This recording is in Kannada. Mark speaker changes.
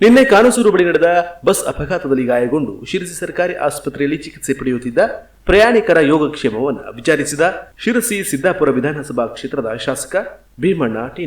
Speaker 1: ನಿನ್ನೆ ಕಾನಸೂರು ಬಳಿ ನಡೆದ ಬಸ್ ಅಪಘಾತದಲ್ಲಿ ಗಾಯಗೊಂಡು ಶಿರಸಿ ಸರ್ಕಾರಿ ಆಸ್ಪತ್ರೆಯಲ್ಲಿ ಚಿಕಿತ್ಸೆ ಪಡೆಯುತ್ತಿದ್ದ ಪ್ರಯಾಣಿಕರ ಯೋಗಕ್ಷೇಮವನ್ನು ವಿಚಾರಿಸಿದ ಶಿರಸಿ ಸಿದ್ದಾಪುರ ವಿಧಾನಸಭಾ ಕ್ಷೇತ್ರದ ಶಾಸಕ ಭೀಮಣ್ಣ ಟಿ